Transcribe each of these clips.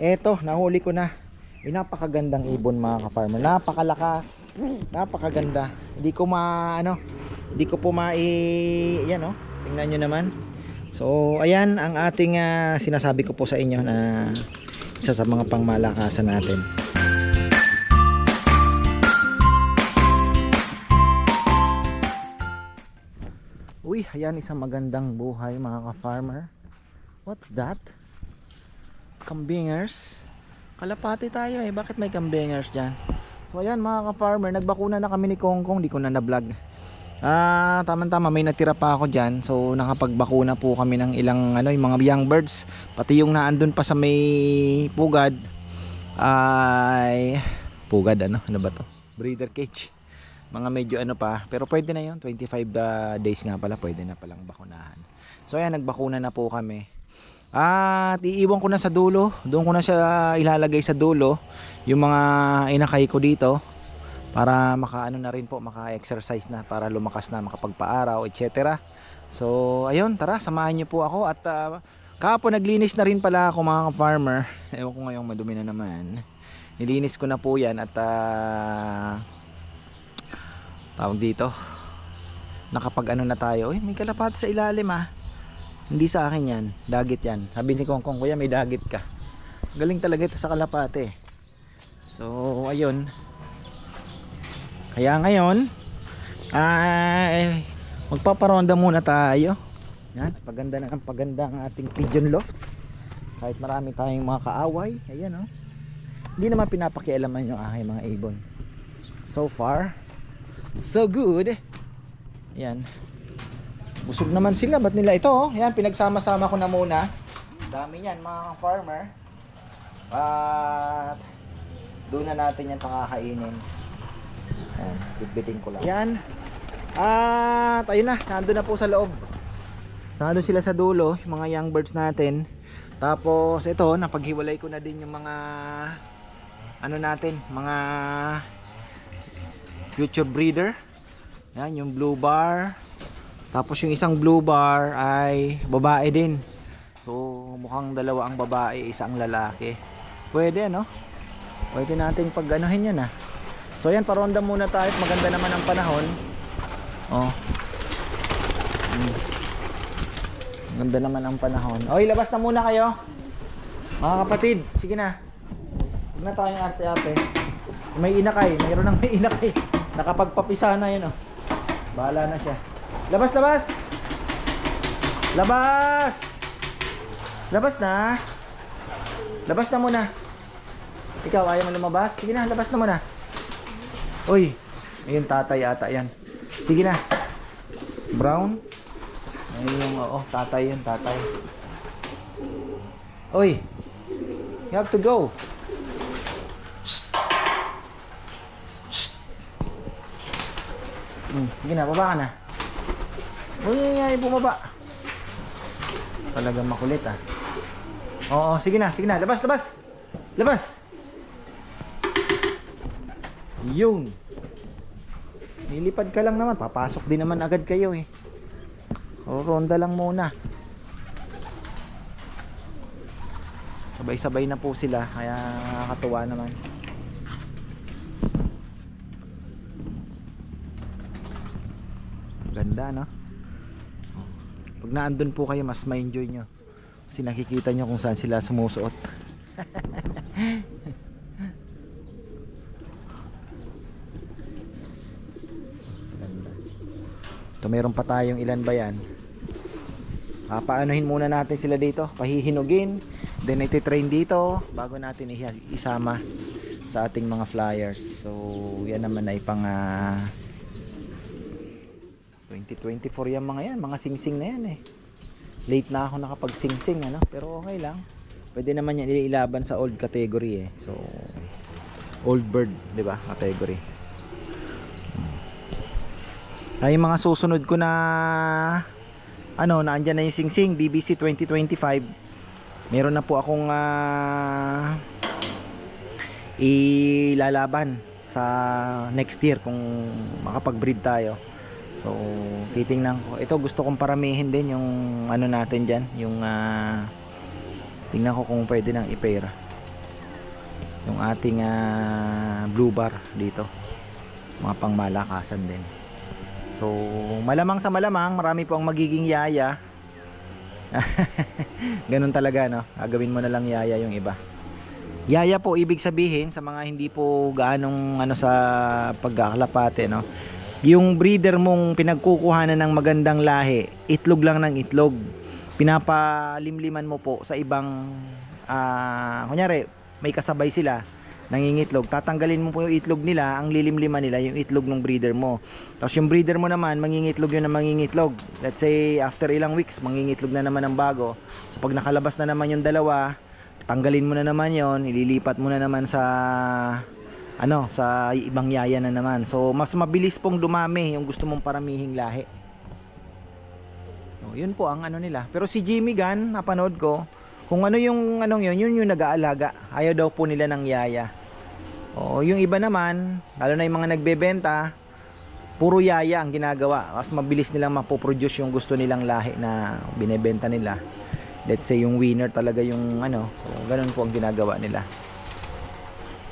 Eto, nahuli ko na. Ay, napakagandang ibon mga ka-farmer. Napakalakas. Napakaganda. Hindi ko ma ano, hindi ko po ma yan oh. Tingnan nyo naman. So, ayan ang ating ah, sinasabi ko po sa inyo na isa sa mga pangmalakasan natin. Uy, ayan isang magandang buhay mga ka-farmer. What's that? Kambingers? Kalapati tayo eh. Bakit may kambingers dyan? So ayan mga ka-farmer, nagbakuna na kami ni Kongkong. Di ko na na-vlog. Ah, tama-tama may natira pa ako diyan. So nakapagbakuna po kami ng ilang ano, yung mga young birds, pati yung naandun pa sa may pugad ay pugad ano, ano ba to? Breeder cage. Mga medyo ano pa, pero pwede na 'yon. 25 ah, days nga pala, pwede na palang bakunahan. So ayan, nagbakuna na po kami. At iiwan ko na sa dulo, doon ko na siya ilalagay sa dulo yung mga inakay ko dito para makaano na rin po maka-exercise na para lumakas na makapagpaaraw etc. So ayun tara samahan niyo po ako at uh, kahapon naglinis na rin pala ako mga farmer. Ewan ko ngayong madumi na naman. Nilinis ko na po yan at uh, tawag dito nakapag ano na tayo. Uy, may kalapati sa ilalim ah. Hindi sa akin yan. Dagit yan. Sabi ni Kongkong, kuya may dagit ka. Galing talaga ito sa kalapate. So, ayun. Kaya ngayon, ay magpaparonda muna tayo. Yan, paganda na ang paganda ang ating pigeon loft. Kahit marami tayong mga kaaway, ayan oh. Hindi naman pinapakialaman yung aking mga ibon. So far, so good. Yan. Busog naman sila, ba't nila ito oh? Yan, pinagsama-sama ko na muna. Dami niyan mga farmer. At doon na natin yan pakakainin. Ayan, bitbitin ko lang. Yan. At ayun na, nandun na po sa loob. Nandun sila sa dulo, yung mga young birds natin. Tapos ito, napaghiwalay ko na din yung mga ano natin, mga future breeder. Yan, yung blue bar. Tapos yung isang blue bar ay babae din. So mukhang dalawa ang babae, isang lalaki. Pwede ano? Pwede nating pag-anuhin yan ah. So yan, paronda muna tayo maganda naman ang panahon. Oh. Hmm. Ganda naman ang panahon. Oy, labas na muna kayo. Mga kapatid, sige na. Huwag na tayong arte-arte. May inakay, mayroon nang may inakay. Nakapagpapisa na yun oh. Bahala na siya. Labas, labas! Labas! Labas na! Labas na muna. Ikaw, ayaw mo lumabas? Sige na, labas na muna. Uy, ayun tatay ata yan. Sige na. Brown. Ayun oo, tatay yun, tatay. Uy, you have to go. Shh. Hmm, sige na, baba ka na. Uy, ay, bumaba. Talagang makulit ah. Oo, sige na, sige na. Labas, labas. Labas. Yun. Nilipad ka lang naman. Papasok din naman agad kayo eh. Ronda lang muna. Sabay-sabay na po sila. Kaya nakakatuwa naman. Ganda no? Pag naandun po kayo, mas ma-enjoy nyo. Kasi nakikita nyo kung saan sila sumusuot. Ito meron pa tayong ilan ba yan? Ah, paanohin muna natin sila dito. Pahihinugin. Then iti-train dito bago natin isama sa ating mga flyers. So, yan naman ay pang ah, 2024 yan mga yan. Mga singsing na yan eh. Late na ako nakapag singsing ano. Pero okay lang. Pwede naman yan ilaban sa old category eh. So, old bird, di ba? Category. Ay mga susunod ko na ano, naandyan na yung singsing BBC 2025. Meron na po akong ah, ilalaban sa next year kung makapag-breed tayo. So, titingnan ko. Ito gusto kong paramihin din yung ano natin diyan, yung ah, tingnan ko kung pwede nang i-pair. yung ating ah, blue bar dito. Mga pangmalakasan din. So malamang sa malamang marami po ang magiging yaya. Ganun talaga no? Gagawin mo na lang yaya yung iba. Yaya po ibig sabihin sa mga hindi po gaanong ano sa pagkakalapate no yung breeder mong pinagkukuhanan ng magandang lahi itlog lang ng itlog. Pinapalimliman mo po sa ibang ah kunyari may kasabay sila nangingitlog tatanggalin mo po yung itlog nila ang lilimliman nila yung itlog ng breeder mo. Tapos yung breeder mo naman mangingitlog yun na mangingitlog. Let's say after ilang weeks mangingitlog na naman ng bago. So pag nakalabas na naman yung dalawa tanggalin mo na naman yon ililipat mo na naman sa ano sa ibang yaya na naman so mas mabilis pong dumami yung gusto mong paramihing lahi Oh, yun po ang ano nila. Pero si Jimmy Gunn, napanood ko, kung ano yung anong yun, yun yung nag-aalaga. Ayaw daw po nila ng yaya. O, yung iba naman, lalo na yung mga nagbebenta, puro yaya ang ginagawa. Mas mabilis nilang mapoproduce yung gusto nilang lahi na binebenta nila. Let's say yung winner talaga yung ano, so, ganun po ang ginagawa nila.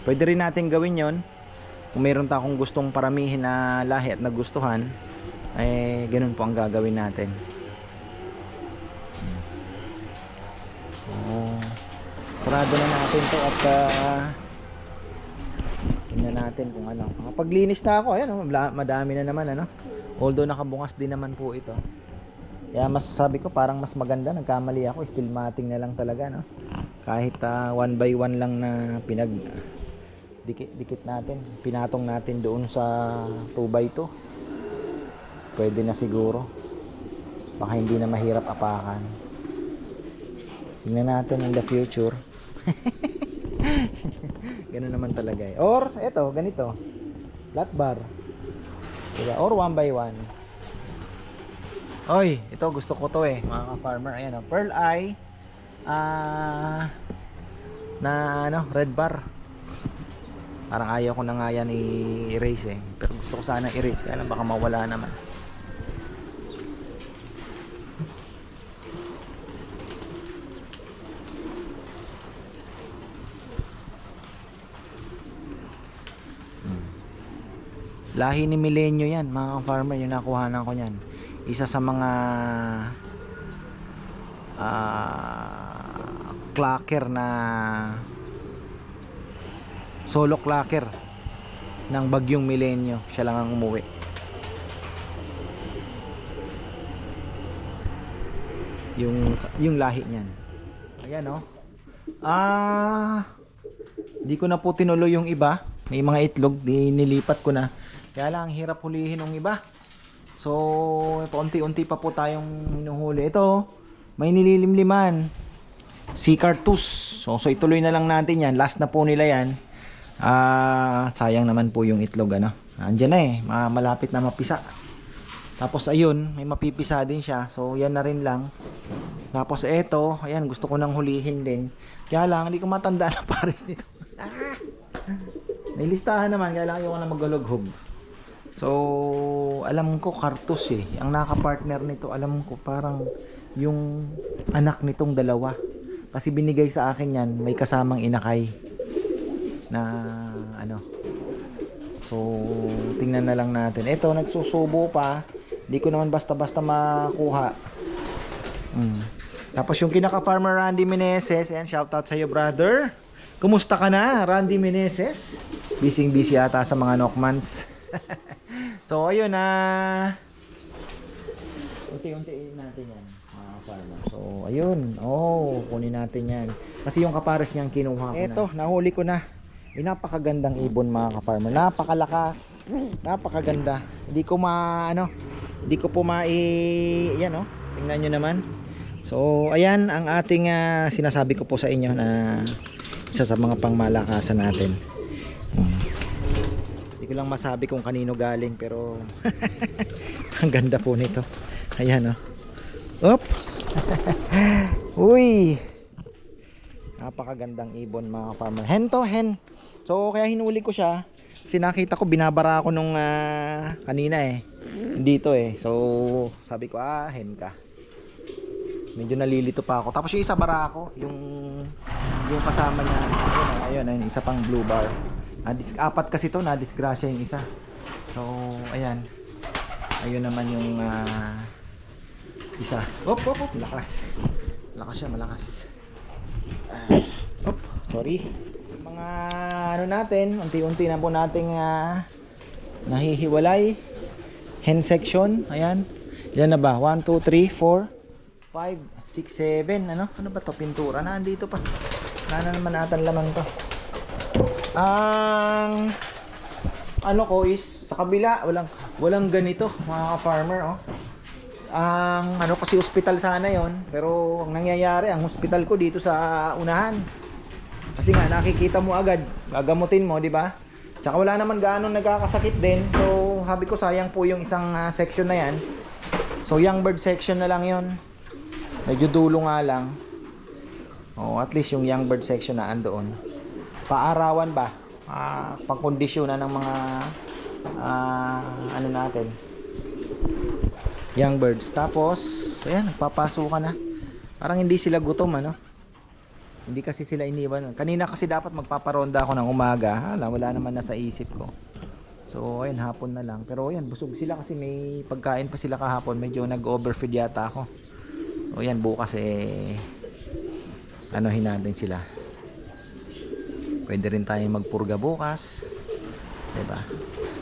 Pwede rin natin gawin yon kung meron ta akong gustong paramihin na lahi at nagustuhan, eh ganun po ang gagawin natin. Oo. Sarado na natin to at uh, tingnan natin kung ano. Nakapaglinis na ako. Ayan, oh, madami na naman ano. Although nakabungas din naman po ito. Kaya mas sabi ko parang mas maganda nagkamali ako still mating na lang talaga no. Kahit ah, one by one lang na pinag dikit dikit natin, pinatong natin doon sa 2 by 2. Pwede na siguro. Baka hindi na mahirap apakan. Tingnan natin in the future. Ganun naman talaga eh. Or, eto, ganito. Flat bar. Diba? Or one by one. Oy, ito gusto ko to eh, mga ka-farmer. Ayan oh. Pearl Eye. Ah... na ano, red bar. Parang ayaw ko na nga yan i-erase eh. Pero gusto ko sana i-erase. Kaya lang baka mawala naman. Lahi ni Milenyo yan, mga farmer yung nakuhanan ko niyan. Isa sa mga ah clacker na solo clacker ng bagyong Milenyo. Siya lang ang umuwi. Yung yung lahi niyan. Ayan oh. Ah, di ko na po tinuloy yung iba. May mga itlog, di nilipat ko na. Kaya lang, ang hirap hulihin ng iba. So, paunti-unti pa po tayong hinuhuli. Ito, may nililimliman. Si Cartus. So, so ituloy na lang natin yan. Last na po nila yan. Ah, sayang naman po yung itlog ano. Andiyan na eh, ma- malapit na mapisa. Tapos ayun, may mapipisa din siya. So, yan na rin lang. Tapos eto, ayan, gusto ko nang hulihin din. Kaya lang, hindi ko matanda na pares nito. May listahan naman, kaya lang ayoko na magulughog. So, alam ko kartus eh. Ang naka-partner nito, alam ko parang yung anak nitong dalawa. Kasi binigay sa akin yan, may kasamang inakay na ano. So, tingnan na lang natin. Ito, nagsusubo pa. Hindi ko naman basta-basta makuha. Mm. Tapos yung kinaka-farmer Randy Meneses, ayan, shoutout sa iyo brother. Kumusta ka na, Randy Meneses? Busy-busy ata sa mga Knockmans. so, ayun na. Unti-unti natin yan, mga farmer. So, ayun. Oh, kunin natin yan. Kasi yung kapares niyang kinuha ko Eto, na. nahuli ko na. May napakagandang ibon mga ka-farmer. Napakalakas. Napakaganda. Hindi ko ma ano, hindi ko po mai yan oh. Tingnan niyo naman. So, ayan ang ating ah, sinasabi ko po sa inyo na isa sa mga pangmalakasan natin. Hmm. Hindi ko lang masabi kung kanino galing pero ang ganda po nito. Ayan oh. Op. Uy. Napakagandang ibon mga farmer. Hen to, hen. So kaya hinuli ko siya. Kasi nakita ko binabara ako nung ah, kanina eh. Dito eh. So sabi ko ah, hen ka. Medyo nalilito pa ako. Tapos yung isa bara ako, yung yung kasama niya, ayun, oh, ayun, isa pang blue bar. Ah, dis- apat kasi to, na disgrasya yung isa. So, ayan. Ayun naman yung ah, isa. Op, op, op, lakas. Lakas siya, malakas. Ah, op, sorry. Mga ano natin, unti-unti na po nating ah, nahihiwalay. Hen section, ayan. Ilan na ba? 1, 2, 3, 4, 5, 6, 7. Ano? Ano ba to? Pintura na andito pa. Wala na naman atan laman to. Ang ano ko is sa kabila walang walang ganito mga farmer oh. Ang ano kasi ospital sana yon pero ang nangyayari ang hospital ko dito sa unahan. Kasi nga nakikita mo agad, gagamutin mo, di ba? Tsaka wala naman gaano nagkakasakit din. So, sabi ko sayang po yung isang ah, section na yan. So, young bird section na lang yon Medyo dulo nga lang. Oh, at least yung young bird section na andoon. Paarawan ba? Ah, pangkondisyon na ng mga ah, ano natin. Young birds. Tapos, ayan, nagpapasukan na. Parang hindi sila gutom, ano? Hindi kasi sila iniwan. Kanina kasi dapat magpaparonda ako ng umaga. Hala, wala naman nasa isip ko. So, ayun, hapon na lang. Pero ayun, busog sila kasi may pagkain pa sila kahapon. Medyo nag-overfeed yata ako. O yan, bukas eh, anohin natin sila. Pwede rin tayong magpurga bukas. 'Di ba?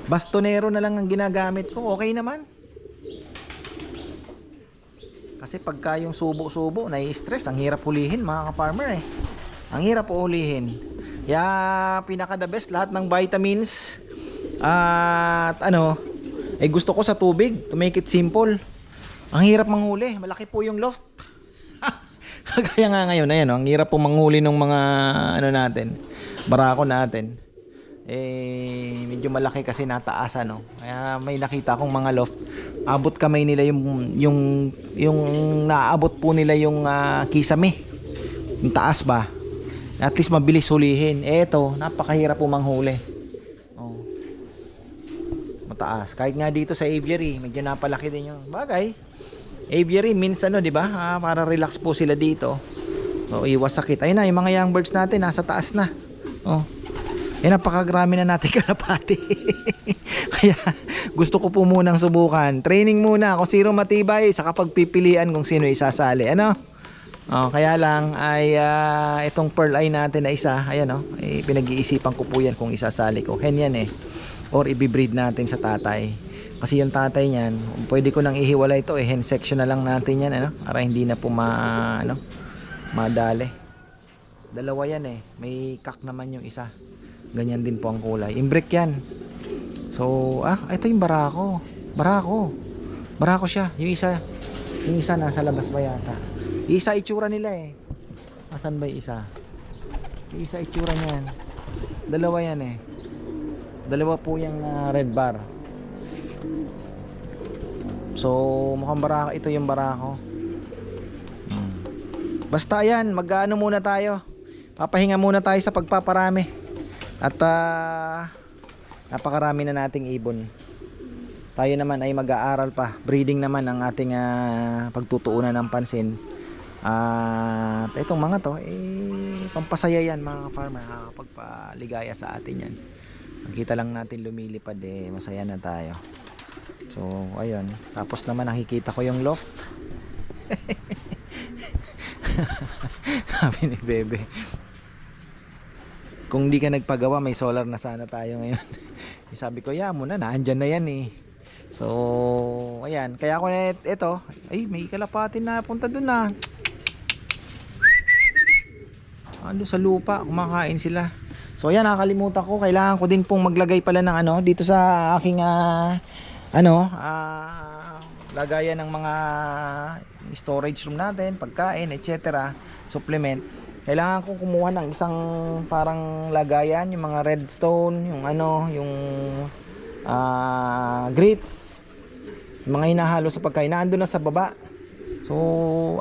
Bastonero na lang ang ginagamit ko. Okay naman. Kasi pagka yung subo-subo, nai-stress, ang hirap hulihin mga ka-farmer eh. Ang hirap ulihin. Kaya pinaka the best lahat ng vitamins at ano, eh gusto ko sa tubig to make it simple. Ang hirap manghuli, malaki po yung loft. Kagaya nga ngayon, ayan, oh, ang hirap po manghuli ng mga ano natin, barako natin. Eh, medyo malaki kasi nataasan, no. Kaya may nakita akong mga loft. Abot kamay nila yung yung yung naabot po nila yung ah, kisame. Yung taas ba? At least mabilis hulihin. Eh, ito, napakahirap po manghuli. Oh. Mataas. Kahit nga dito sa aviary, medyo napalaki din yung bagay. Aviary means ano, di ba? Ah, para relax po sila dito. O, iwas sakit. Ayun na, yung mga young birds natin, nasa taas na. Oh. Eh, napakagrami na natin kalapati. Kaya, gusto ko po munang subukan. Training muna kung sino matibay, saka pagpipilian kung sino isasali. Ano? Oh, kaya lang ay ah, itong pearl eye natin na isa, ayan oh, eh, pinag-iisipan ko po yan kung isasali ko. Hen yan eh. Or ibibreed natin sa tatay. Kasi yung tatay niyan, pwede ko nang ihiwalay ito eh. Hen section na lang natin yan ano, para hindi na po ma ano, madali. Dalawa yan eh. May kak naman yung isa. Ganyan din po ang kulay. Imbrick yan. So, ah, ito yung barako. Barako. Barako siya. Yung isa, yung isa nasa labas pa yata. Yung isa itsura nila eh. Asan ba yung isa? Yung isa itsura niyan. Dalawa yan eh. Dalawa po yung ah, red bar. So, mukhang barako. Ito yung barako. Hmm. Basta yan, mag-ano muna tayo. Papahinga muna tayo sa pagpaparami. At ah, napakarami na nating ibon. Tayo naman ay mag-aaral pa. Breeding naman ang ating ah, pagtutuunan ng pansin. At itong mga to, eh, pampasaya yan mga farmer. Nakakapagpaligaya sa atin yan. Makita lang natin lumilipad eh, masaya na tayo. So, ayun. Tapos naman nakikita ko yung loft. Sabi ni Bebe. Kung di ka nagpagawa, may solar na sana tayo ngayon. Eh, Sabi ko, ya mo na, naandyan na yan eh. So, ayan. Kaya ako na ito, ay, may kalapatin na punta dun na. Ano sa lupa, kumakain sila. So, ayan, nakakalimutan ko. Kailangan ko din pong maglagay pala ng ano, dito sa aking, ah, ano, ah, lagayan ng mga storage room natin, pagkain, etc. Supplement. Kailangan kong kumuha ng isang parang lagayan, yung mga redstone, yung ano, yung ah, grits, yung mga hinahalo sa pagkain. Naandun na sa baba. So,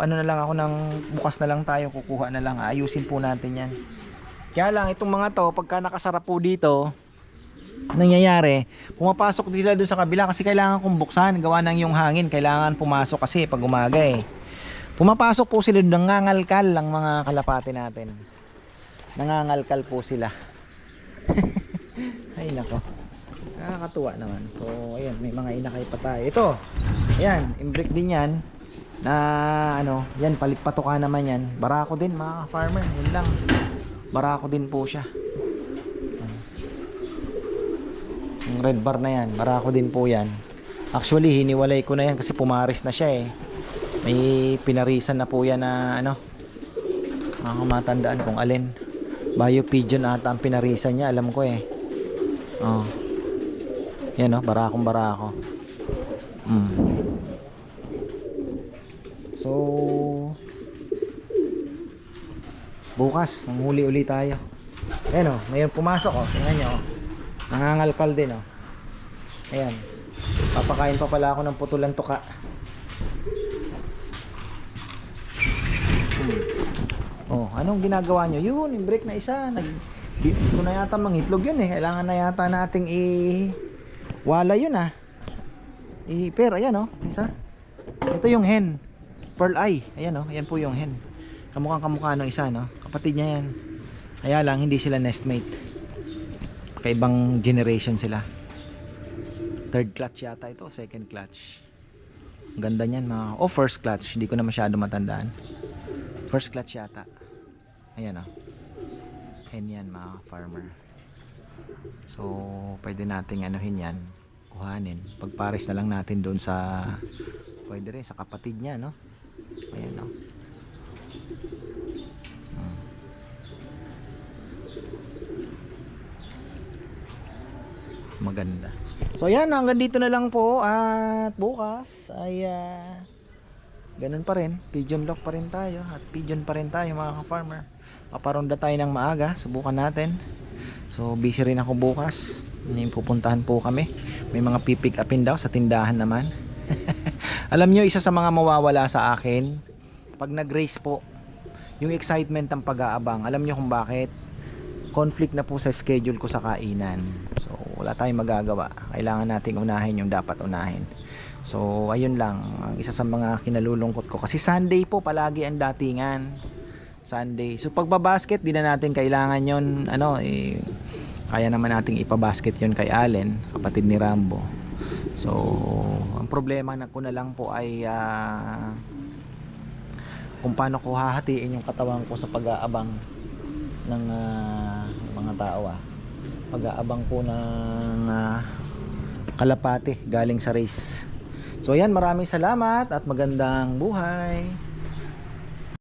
ano na lang ako ng bukas na lang tayo, kukuha na lang. Ayusin po natin yan. Kaya lang, itong mga to, pagka nakasarap po dito, nangyayari, pumapasok sila doon sa kabila kasi kailangan kong buksan, gawa ng yung hangin, kailangan pumasok kasi pag umaga eh. Pumapasok po sila nangangalkal ang mga kalapati natin. nangangalkal po sila. Ay nako. Nakakatuwa naman. So, ayan, may mga inakay pa tayo. Ito, ayan, imbrick din yan. Na, ano, yan, palit patuka naman yan. Barako din, mga farmer. Yun lang. Barako din po siya. Yung red bar na yan, barako din po yan. Actually, hiniwalay ko na yan kasi pumaris na siya eh. May pinarisan na po yan na, ano, mga matandaan kung alin. Bio pigeon ata ang pinarisan niya, alam ko eh. Oh. Yan oh, barakong barako. Mm. So bukas, manghuli uli tayo. Ayan oh, ngayon pumasok oh. Tingnan nyo oh. Nangangalkal din oh. Ayan. Papakain pa pala ako ng putulan tuka. Hmm. Oh, anong ginagawa nyo? Yun, yung break na isa. Nag gusto na yata mangitlog yun eh. Kailangan na yata nating i wala yun ah. I pero ayan oh, isa. Ito yung hen. Pearl eye. Ayan oh, ayan po yung hen. Kamukhang kamukha ng isa no. Kapatid niya yan. Kaya lang hindi sila nestmate. Kaibang generation sila. Third clutch yata ito, second clutch. Ang ganda niyan mga. O first clutch, hindi ko na masyado matandaan. First clutch yata. Ayan oh. Hen yan mga farmer. So, pwede nating anuhin yan. Kuhanin. Pagpares na lang natin doon sa pwede rin sa kapatid niya, no? Ayan, no? Hmm. Maganda. So, ayan. Hanggang dito na lang po. At bukas ay ah, ganun pa rin. Pigeon lock pa rin tayo. At pigeon pa rin tayo mga ka-farmer. Paparonda tayo ng maaga. Subukan natin. So busy rin ako bukas. May pupuntahan po kami. May mga pipick upin daw sa tindahan naman. Alam nyo, isa sa mga mawawala sa akin, pag nag-race po, yung excitement ng pag-aabang. Alam nyo kung bakit? Conflict na po sa schedule ko sa kainan. So, wala tayong magagawa. Kailangan nating unahin yung dapat unahin. So, ayun lang. Ang isa sa mga kinalulungkot ko. Kasi Sunday po, palagi ang datingan. Sunday. So pagbabasket, di na natin kailangan yon ano, eh, kaya naman nating ipabasket yon kay Allen, kapatid ni Rambo. So, ang problema na ko na lang po ay ah, kung paano ko hahatiin yung katawan ko sa pag-aabang ng ah, mga tao ah. Pag-aabang po ng ah, kalapate galing sa race. So ayan, maraming salamat at magandang buhay.